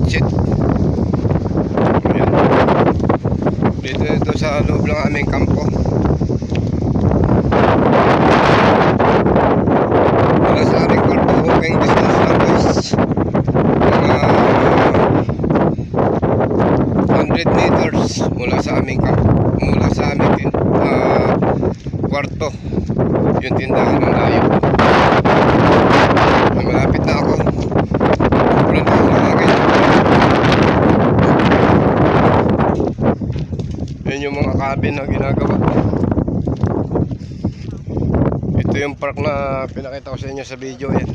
budget Ayan. dito ito sa loob ng aming kampo. Wala sa aming kulpo huking distance lang guys. Uh, 100 meters mula sa aming kampo mula sa aming uh, kwarto. Yung tindahan. Yan cabin na ginagawa. Ito yung park na pinakita ko sa inyo sa video yan.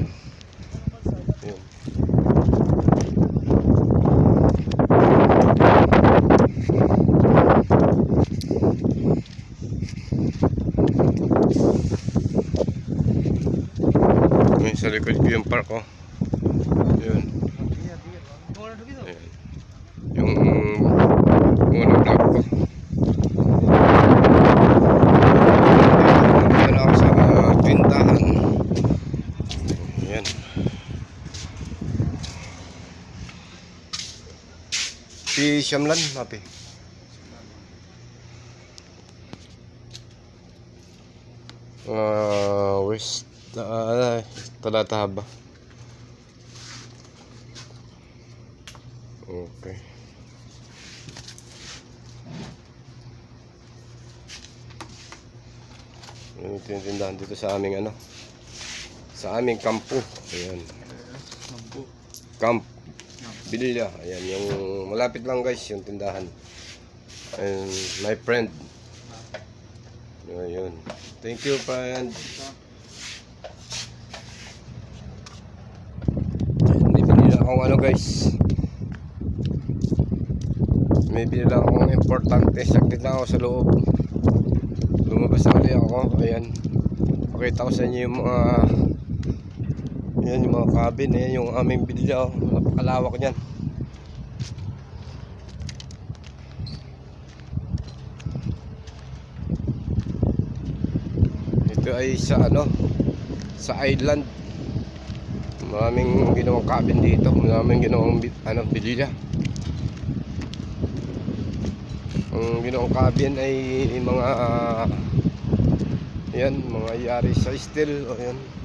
Yun. Yun, sa likod ko yung park oh. Yun. Ayan. Yung unang vlog ko. Dito na ako sa uh, tindahan. Ayan. Si Shamlan, mapi. Uh, west, uh, talata haba. Okay. Yan yung tinitindahan dito sa aming ano. Sa aming kampo. Ayan. Camp. Bilya. Ayan. Yung malapit lang guys yung tindahan. And my friend. Ayun. Thank you friend. May binila akong ano guys. May binila akong importante. Sakit lang ako sa loob. Lumabas na ako. Ayan. Pakita ko sa inyo yung mga yan yung mga cabin. Ayan yung aming bilya. oh. Napakalawak niyan. Ito ay sa ano sa island. Maraming ginawang cabin dito. Maraming ginawang ano, bilya. Ang ginawang cabin ay mga yan, mga yari sa steel o yan.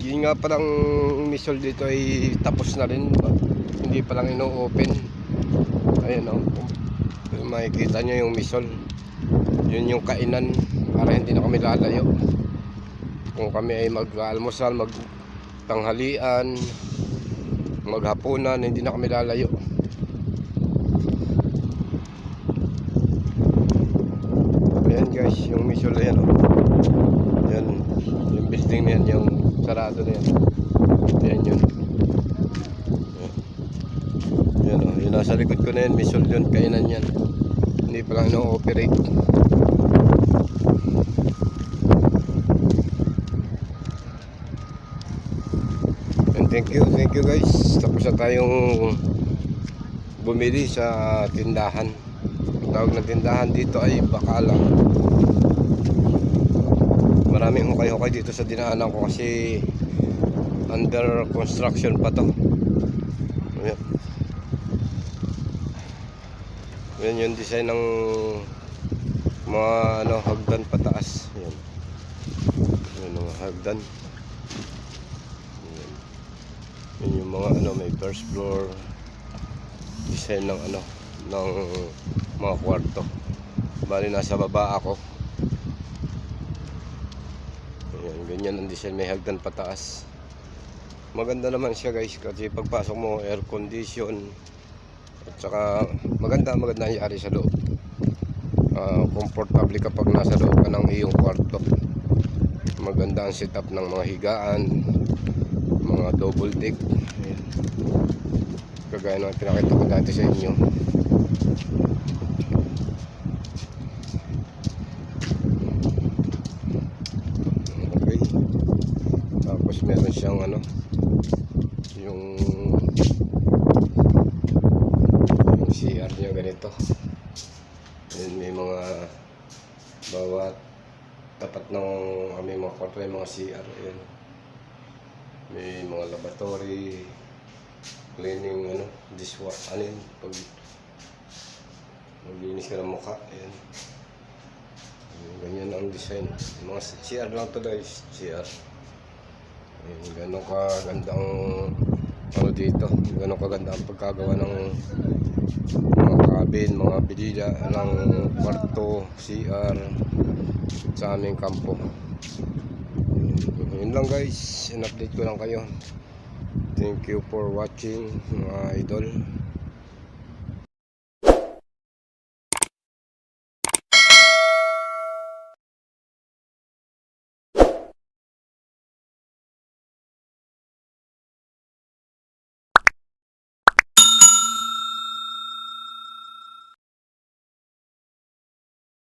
Yun nga palang missile dito ay tapos na rin. Hindi pa lang ino-open. Ayan o. Kung makikita nyo yung missile. Yun yung kainan para hindi na kami lalayo. Kung kami ay mag-almusal, mag-tanghalian, maghapunan, hindi na kami lalayo. Ayan guys, yung missile na yan. Oh. Yan, yung building na yan, yung sarado na yan. Ayan yun. Yan oh, yung nasa likod ko na yan, missile yun, kainan yan. Hindi pa lang na-operate. And thank you, thank you guys. Tapos na tayong bumili sa tindahan. Tawag ng tindahan dito ay Bakala. Maraming hukay-hukay dito sa dinaanan ko kasi under construction pa to. Ayan. Yan yung design ng mga ano, hagdan pataas. Yan. Yan mga hagdan. Yan. Yan yung mga ano, may first floor design ng ano, ng mga kwarto. Bali nasa baba ako. Ayan, ganyan ang design, may hagdan pataas. Maganda naman siya guys kasi pagpasok mo air condition at saka maganda maganda ang yari sa loob. Ah, comfortable kapag nasa loob ka ng iyong kwarto. Maganda ang setup ng mga higaan, mga double deck. Kagaya ng pinakita ko dati sa inyo. Okay. Tapos meron siyang ano, yung yung CR niya ganito. Then may mga bawat tapat ng aming mga kwarto yung mga CR. Ayan. May mga laboratory, cleaning, ano, dishwash, ano yun, pag maglinis ka ng mukha. Ayan, Ganyan ang design. Mga CR lang to guys, CR. Ayan, ganun ka gandang ano dito. Ganun kaganda ang pagkagawa ng mga cabin, mga bilila ng kwarto, CR sa aming kampo. Yun lang guys, in-update ko lang kayo. Thank you for watching mga idol.